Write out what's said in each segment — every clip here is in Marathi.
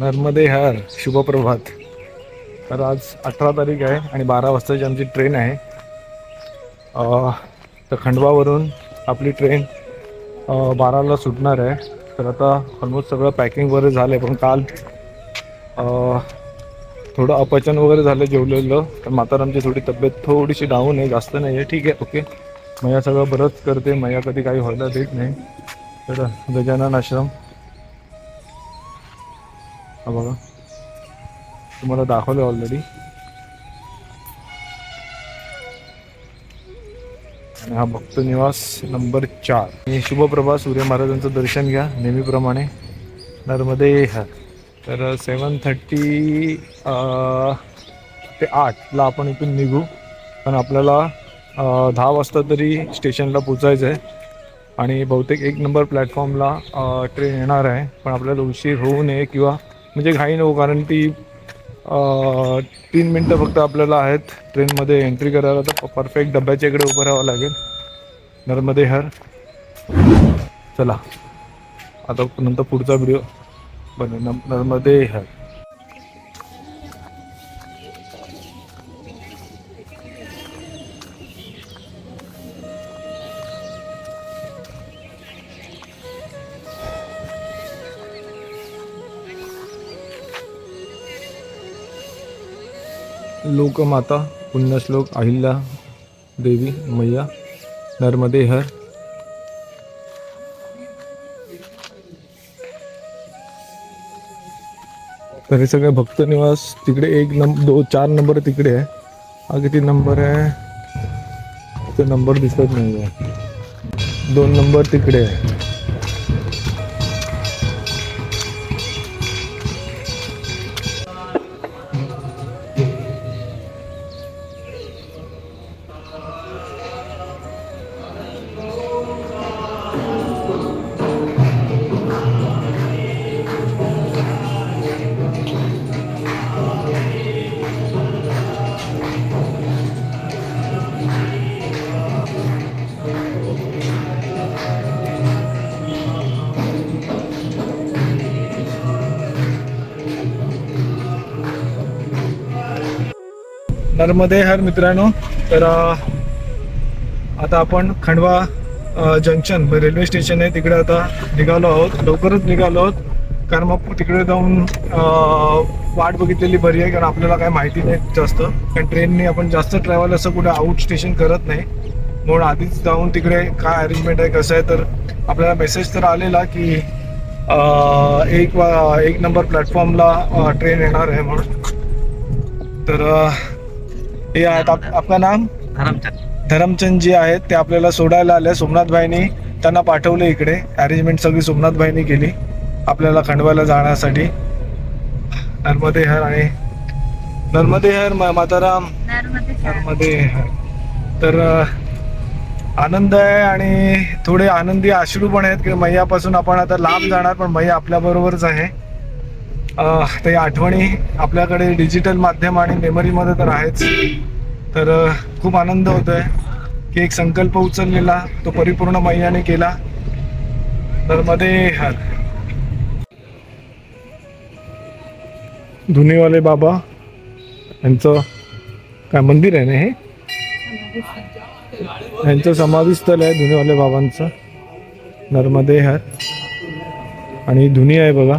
नर्मदे हर शुभप्रभात. तर आज अठरा तारीख आहे आणि बारा वाजताची आमची ट्रेन आहे. तर खंडवावरून आपली ट्रेन बाराला सुटणार आहे. तर आता ऑलमोस्ट सगळं पॅकिंग वगैरे झालं आहे पण काल थोडं अपचन वगैरे झालं जेवलेलं. तर म्हातारांची थोडी तब्येत थोडीशी डाऊन आहे जास्त नाही आहे. ठीक आहे ओके. मैया सगळं बरंच करते. मैया कधी काही व्हायला देत नाही. तर गजानन आश्रम. हा बघा. तुम्हाला दाखवलं ऑलरेडी आणि हा भक्त निवास नंबर चार. आणि शुभप्रभा सूर्य महाराजांचं दर्शन घ्या नेहमीप्रमाणे. नर्मदे तर सेवन थर्टी ते आठला आपण इथून निघू. पण आपल्याला दहा वाजता तरी स्टेशनला पोचायचं आहे. आणि बहुतेक एक नंबर प्लॅटफॉर्मला ट्रेन येणार आहे. पण आपल्याला उशीर होऊ नये किंवा म्हणजे घाई नको कारण ती तीन मिनटं फक्त आपल्याला आहेत. ट्रेनमध्ये एंट्री करायला तर परफेक्ट डब्याच्या इकडे उभं राहावं लागेल. नर्मदे हर. चला. आता नंतर पुढचा व्हिडिओ बने नर्मदे हर. लोकमाता पुण्यश्लोक अहिल्या देवी मैया नर्मदे हर। तर हे सगळे भक्त निवास तिकडे एक नंबर दो चार नंबर तिकडे आहे. हा किती नंबर आहे ते नंबर दिसत नाही आहे दोन नंबर तिकडे आहे. नर्मदे हर मित्रांनो. तर आता आपण खंडवा जंक्शन रेल्वे स्टेशन आहे तिकडे आता निघालो आहोत. लवकरच निघालो आहोत. कारण मग तिकडे जाऊन वाट बघितलेली बरी आहे कारण आपल्याला काय माहिती नाही जास्त. कारण ट्रेनने आपण जास्त ट्रॅव्हल असं कुठे आउट स्टेशन करत नाही. म्हणून आधीच जाऊन तिकडे काय अरेंजमेंट आहे कसं आहे तर आपल्याला मेसेज तर आलेला की एक वा- एक नंबर प्लॅटफॉर्मला ट्रेन येणार आहे म्हणून. तर हे आहेत आप, आपलं नाम? धरमचंद. जी आहेत ते आपल्याला सोडायला आले. सोमनाथ भाईनी त्यांना पाठवले इकडे. अरेंजमेंट सगळी सोमनाथ भाईनी केली. आपल्याला खंडवायला जाण्यासाठी. नर्मदे हर आणि नर्मदे हर मा- माताराम. नर्मदे हर तर अ, आनंद आहे आणि थोडे आनंदी अश्रू पण आहेत. की मैयापासून आपण आता लांब जाणार पण मैया आपल्या बरोबरच आहे. ते आठवणी आपल्याकडे डिजिटल माध्यम आणि मेमरीमध्ये तर आहेच. तर खूप आनंद होतोय की एक संकल्प उचललेला तो परिपूर्ण मैयाने केला. तर मध्ये धुनीवाले बाबा यांचं काय मंदिर आहे ना हे? यांचं समाधीस्थळ आहे धुनीवाले बाबांचं. नर्मदे हर. आणि धुनी आहे बघा.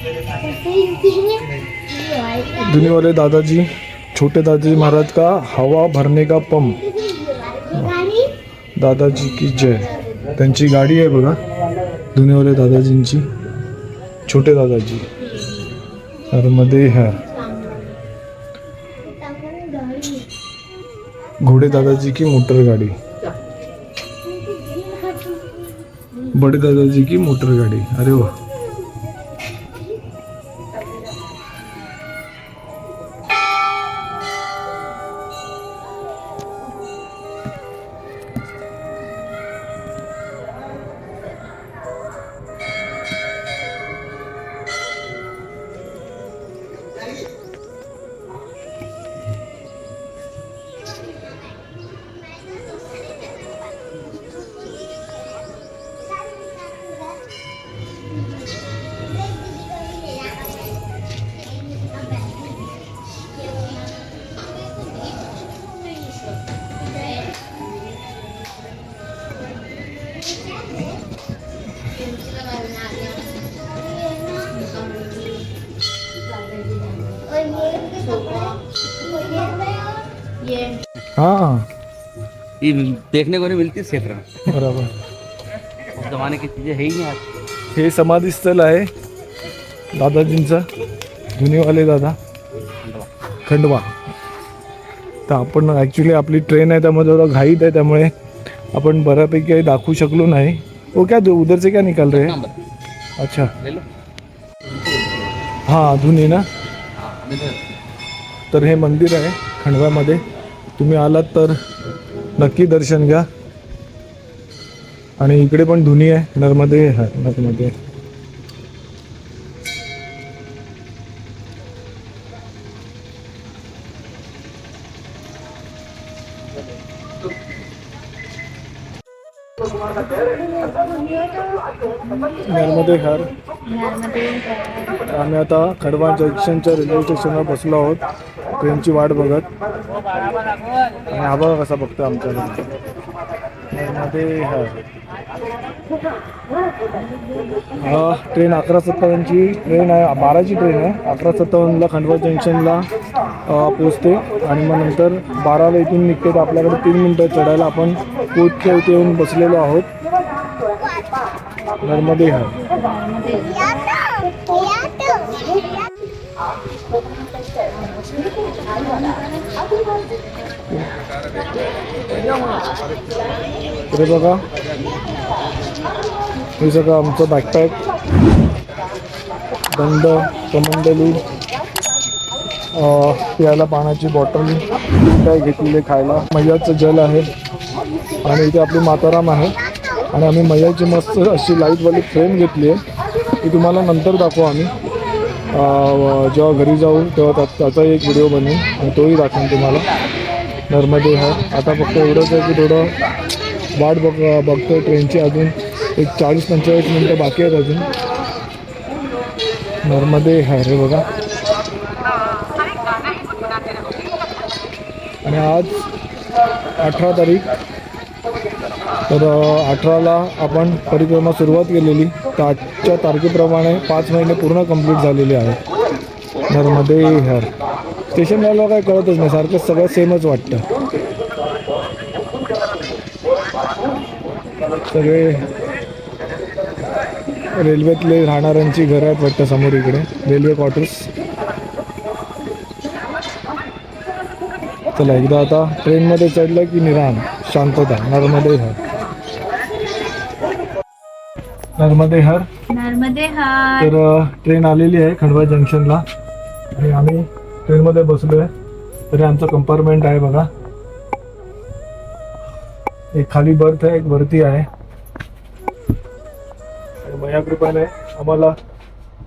गाड़ी ये तो ये वाली दादाजी, छोटे दादाजी महाराज का हवा भरने का पंप दादाजी की जय। त्यांची गाडी आहे बघा, धुनीवाले दादाजींची। छोटे दादाजी। तर मध्ये ह्या। घोडे दादाजी की मोटर गाडी। बडे दादाजी की मोटर गाडी। अरे वा। हा. ये देखने को नहीं मिलती क्षेत्र में बरोबर. जमाने की चीजें है ही नहीं आज। हे समाधी स्थल आहे दादाजींचं जुनेवाले दादा. खंडवा. तर आपण ॲक्च्युली आपली ट्रेन आहे त्यामुळे जरा घाईत आहे त्यामुळे आपण बऱ्यापैकी काही दाखवू शकलो नाही. वो क्या दो- उधर से क्या निकल रहे हैं? अच्छा. हां धुनी ना? तर हे मंदिर आहे खंडव्यामध्ये. तुम्ही आलात तर नक्की दर्शन घ्या. आणि इकडे पण धुनी आहे. नर्मदे हा, नर्मदे नर्मदे हर आम्ही आता खडवा जंक्शनच्या रेल्वे स्टेशनवर बसलो आहोत. ट्रेनची वाट बघत. आणि हा बघा कसा बघतो आमच्याकडे मध्ये हा. ट्रेन अकरा सत्तावन्नची ट्रेन आहे बाराची ट्रेन आहे. अकरा सत्तावन्नला खंडवा जंक्शनला पोचते आणि मग नंतर बाराला इथून निघते तर आपल्याकडे तीन मिनटं चढायला आपण कोचच्या इथे येऊन बसलेलो आहोत. नर्मदे हा. इकडे बघा. हे सगळं आमचं बॅकपॅक दंड कमंडली. प्यायला पाण्याची बॉटल काय घेतलेली खायला. मैयाचं जल आहे. आणि इथे आपली माताराम आहे. आणि आम्ही मैयाची मस्त अशी लाईटवाली फ्रेम घेतली आहे. ती तुम्हाला नंतर दाखवू आम्ही. जेव्हा घरी जाऊ तेव्हा त्या- त्याचा एक व्हिडिओ बनवू आणि तोही दाखवून तुम्हाला. नर्मदे आहे आता फक्त एवढंच आहे की थोडं वाट बघ बघतो ट्रेनची अजून. एक चाळीस पंचेचाळीस मिनटं बाकी आहेत अजून. नर्मदे आहे रे बघा. आणि आज अठरा तारीख तर अठराला आपण परिक्रमा सुरुवात केलेली. तर आजच्या तारखेप्रमाणे पाच महिने पूर्ण कंप्लीट झालेले आहेत. नर्मदे हर. स्टेशन यायला काय कळतच नाही. सारखं सगळं सेमच वाटतं. सगळे रेल्वेतले राहणाऱ्यांची घरं आहेत वाटतं समोर इकडे. रेल्वे क्वार्टर्स चला एकदा आता ट्रेनमध्ये चढलं की निराम शांतता नर्मदे हर. नर्मदे हर. नर्मदे हार. तर ट्रेन आलेली आहे खंडवा जंक्शनला. आणि आम्ही ट्रेनमध्ये बसलो आहे तरी आमचं कंपार्टमेंट आहे बघा. एक खाली बर्थ आहे एक वरती आहे. आणि मया कृपाने आम्हाला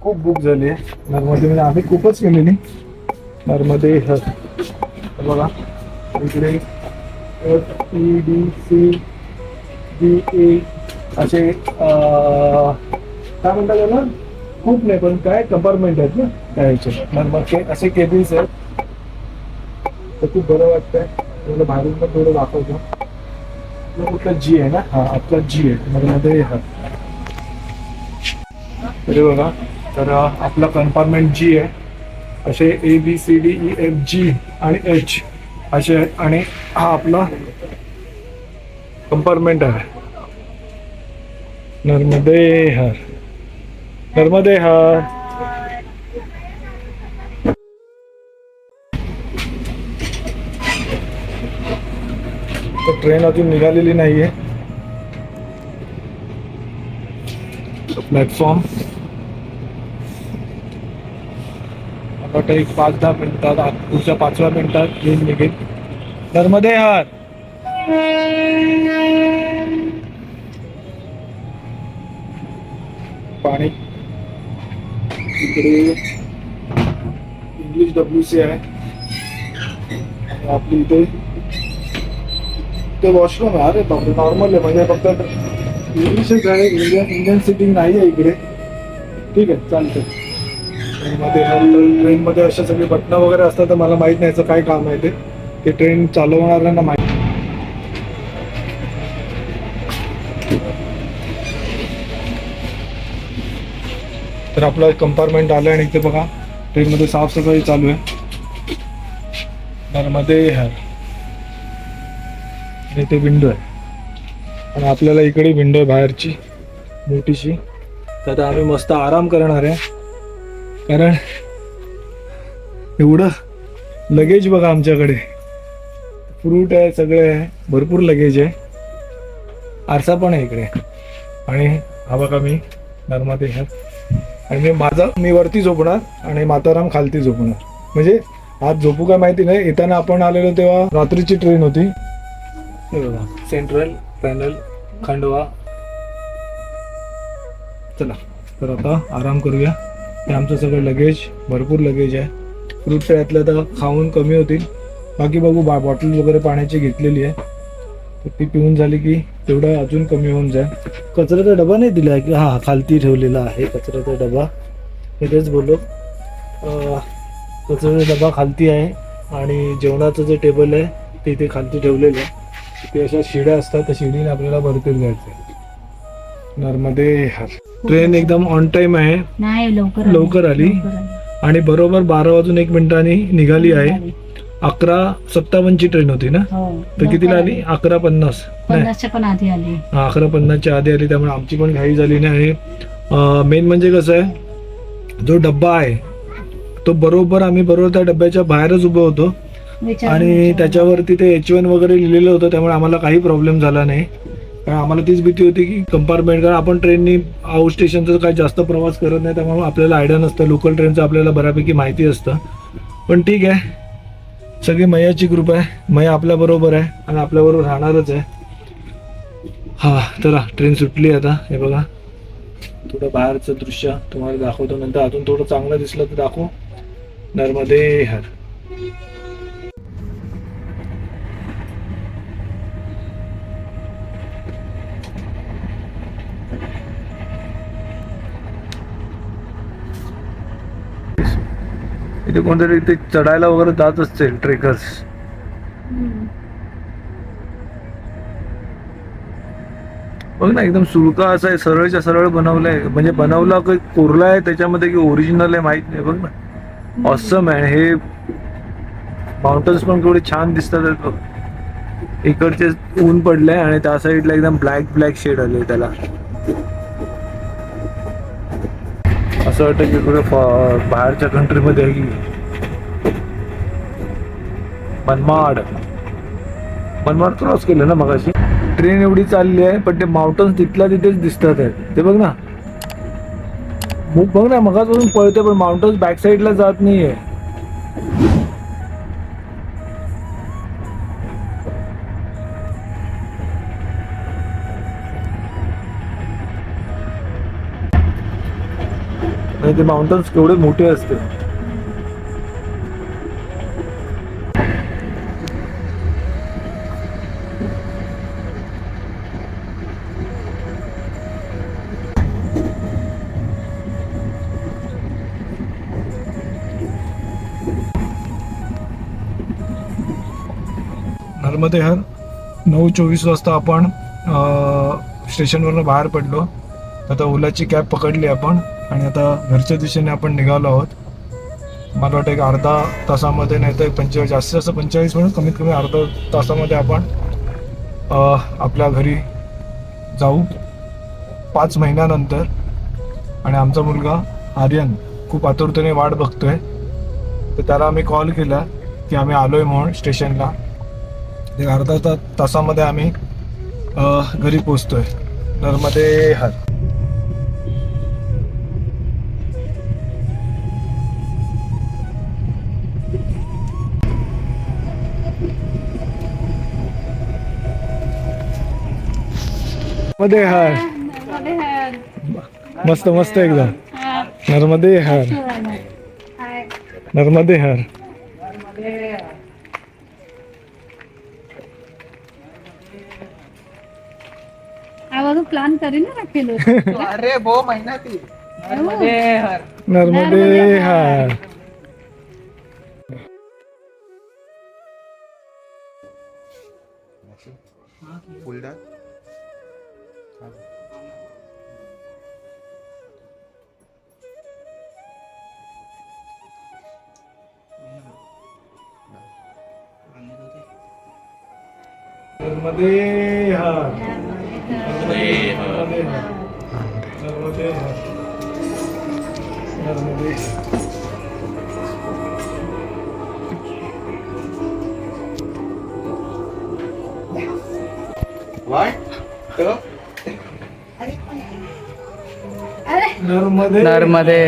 खूप बुक झाली आहे. नर्मदे म्हणजे आम्ही खूपच केलेली. नर्मदे हर. तर बघा. इकडे F E D C B A असे काय म्हणतात त्याला? खूप नाही पण काय कंपार्टमेंट आहेत ना? त्या ह्याचे मग के असे केबिन्स आहेत. तर खूप बरं वाटतंय. थोडं बाहेरून पण थोडं दाखवतो. कुठलं जी आहे ना? हा आपला जी आहे. मग मध्ये हा तरी बघा. तर आपला कंपार्टमेंट जी आहे. असे A B C D E F G आणि एच असे आहेत. आणि हा आपला कंपार्टमेंट आहे. नर्मदे हर नर्मदे हर तर ट्रेन अजून निघालेली नाहीये. प्लॅटफॉर्म मला वाटतं एक पाच दहा मिनिटात पुढच्या पाचव्या मिनिटात ट्रेन निघेल. नर्मदे हार. पाणी. इकडे इंग्लिश डब्ल्यू सी आहे. आणि आपली इथे ते वॉशरूम आहे. अरे बापरे नॉर्मल आहे. म्हणजे फक्त इंग्लिशच आहे इंडियन इंडियन सिटिंग नाही आहे इकडे. ठीक आहे चालतं ट्रेनमध्ये ट्रेनमध्ये अशा सगळी बटणं वगैरे असतात तर मला माहीत नाही काय काम आहे ते. ते ट्रेन चालवणाऱ्यांना माहीत तर आपलं कंपार्टमेंट आलं आणि इथे बघा ट्रेनमध्ये साफसफाई चालू आहे. नर्मदे आणि इथे विंडो आहे. आणि आपल्याला इकडे विंडो आहे बाहेरची मोठीशी. तर आम्ही मस्त आराम करणार आहे. कारण एवढं लगेज बघा आमच्याकडे. फ्रूट आहे सगळे आहे भरपूर लगेज आहे. आरसा पण आहे इकडे. आणि हा बघा मी नर्मदे ह्यात. आणि मी माझा मी वरती झोपणार आणि माताराम खालती झोपणार. म्हणजे आज झोपू काय माहिती नाही येताना आपण आलेलो तेव्हा रात्रीची ट्रेन होती. हे सेंट्रल पॅनल खंडवा. चला तर आता आराम करूया. हे आमचं सगळं लगेज भरपूर लगेज आहे. फ्रूट यातलं तर खाऊन कमी होतील. बाकी बघू बा बॉटल वगैरे पाण्याची घेतलेली आहे. तर ती पिऊन झाली की तेवढं अजून कमी होऊन जाईल. कचऱ्याचा डबा नाही दिला आहे की? हां खालती ठेवलेला आहे कचऱ्याचा डबा. हे तेच बोललो. कचऱ्याचा डबा खालती आहे आणि जेवणाचं जे टेबल आहे ते इथे खालती ठेवलेलं आहे. ते अशा शिड्या असतात त्या शिडीने आपल्याला भरतील जायचं नर्मदे हर. ट्रेन एकदम ऑन टाइम आहे. नाही लवकर लवकर आली. आणि बरोबर बारा वाजून एक मिनिटांनी निघाली आहे. अकरा सत्तावन्नची ट्रेन होती ना? हो. तर कितीला आली? अकरा पन्नास. नाही. पन्नासच्या पण आधी आली. हा, अकरा पन्नासच्या आधी आली त्यामुळे आमची पण घाई झाली नाही. आणि मेन म्हणजे कसं आहे? जो डब्बा आहे तो बरोबर आम्ही बरोबर त्या डब्याच्या बाहेरच उभं होतो. आणि. त्याच्यावरती ते एच वन वगैरे लिहिलेलं होतं त्यामुळे आम्हाला काही प्रॉब्लेम झाला नाही. कारण आम्हाला तीच भीती होती की कंपार्टमेंट कारण आपण ट्रेननी आउट स्टेशनचा काही जास्त प्रवास करत नाही त्यामुळे आपल्याला आयडिया नसतं. लोकल ट्रेनचं आपल्याला बऱ्यापैकी माहिती असतं. पण ठीक आहे. सगळी मयाची ग्रुप आहे. मया आपल्याबरोबर आहे आणि आपल्याबरोबर राहणारच आहे. हा चला ट्रेन सुटली आता. हे बघा. थोडं बाहेरचं दृश्य तुम्हाला दाखवतो. नंतर अजून थोडं चांगलं दिसलं तर दाखवू. नर्मदे हर. इथे कोणतरी इथे चढायला वगैरे जात असतील ट्रेकर्स बघ ना एकदम सुळका असा आहे सरळच्या सरळ बनवलंय. म्हणजे बनवला काही कोरला आहे त्याच्यामध्ये की ओरिजिनल आहे माहीत नाही बघ ना. ऑसम आहे. हे माउंटन्स पण केवढे छान दिसतात बघ. इकडचे ऊन पडलंय आणि त्या साईडला एकदम ब्लॅक ब्लॅक शेड आले त्याला. असं वाटतं की कुठे बाहेरच्या कंट्रीमध्ये आहे मनमाड. मनमाड क्रॉस केलं ना मगाशी? ट्रेन एवढी चालली आहे पण ते माउंटन्स तिथल्या तिथेच दिसतात आहेत. ते बघ ना. मग बघ ना मगापासून पळते पण माउंटन्स बॅक साईडला जात नाहीये. आणि ते माउंटन्स केवढे मोठे असते नर्मदे नऊ चोवीस वाजता आपण स्टेशनवरनं बाहेर पडलो. आता ओलाची कॅब पकडली आपण. आणि आता घरच्या दिशेने आपण निघालो आहोत. मला वाटतं एक अर्धा तासामध्ये नाही तर पंचेचाळीस जास्तीत जास्त पंचेचाळीस म्हणून कमीत कमी अर्धा तासामध्ये आपण आपल्या घरी जाऊ. पाच महिन्यानंतर. आणि आमचा मुलगा आर्यन खूप आतुरतेने वाट बघतोय. तर त्याला आम्ही कॉल केला की आम्ही आलो आहे म्हणून स्टेशनला. एक अर्धा तासामध्ये आम्ही घरी पोचतोय नर्मदे हर નર્મદે હર મસ્ત મસ્ત એકદમ નર્મદે હર નર્મદે હર આ બધું પ્લાન કરીને રાખેલું અરે બહુ મહિનાથી નર્મદે હર નર્મદે હર नर्मदे हा. नर्मदे नर्मदे